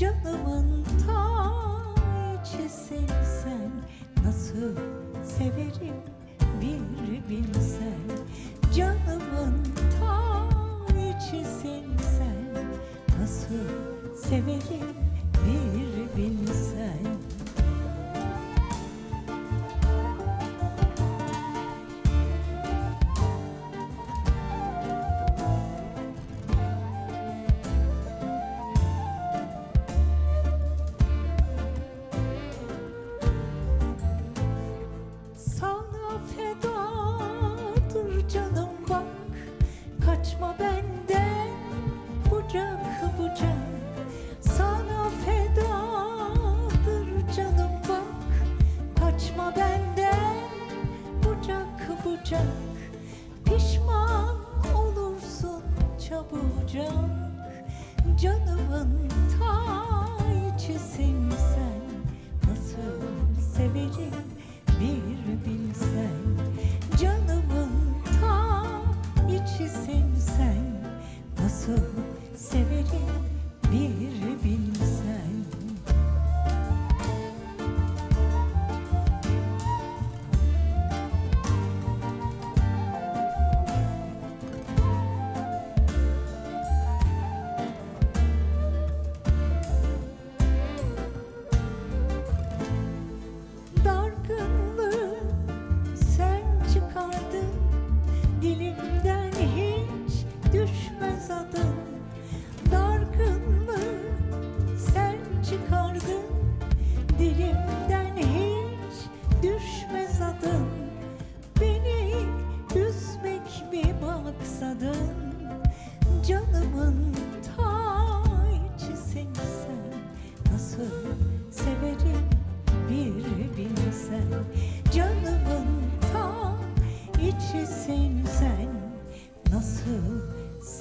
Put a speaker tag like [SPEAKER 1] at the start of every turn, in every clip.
[SPEAKER 1] Canımın taçı sensen Nasıl severim bir bilsen. Canımın taçı sensen Nasıl severim bucak Pişman olursun çabucak. Canımın ta içisin sen Nasıl severim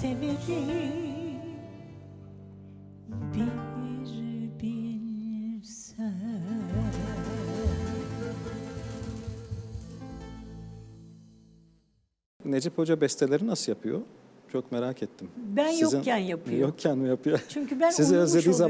[SPEAKER 1] severim bir bilsen
[SPEAKER 2] Necip Hoca besteleri nasıl yapıyor? Çok merak ettim.
[SPEAKER 1] Ben yokken yapıyor.
[SPEAKER 2] Yokken mi yapıyor?
[SPEAKER 1] Çünkü ben
[SPEAKER 2] Sizi
[SPEAKER 1] uyumuş
[SPEAKER 2] özlediği zaman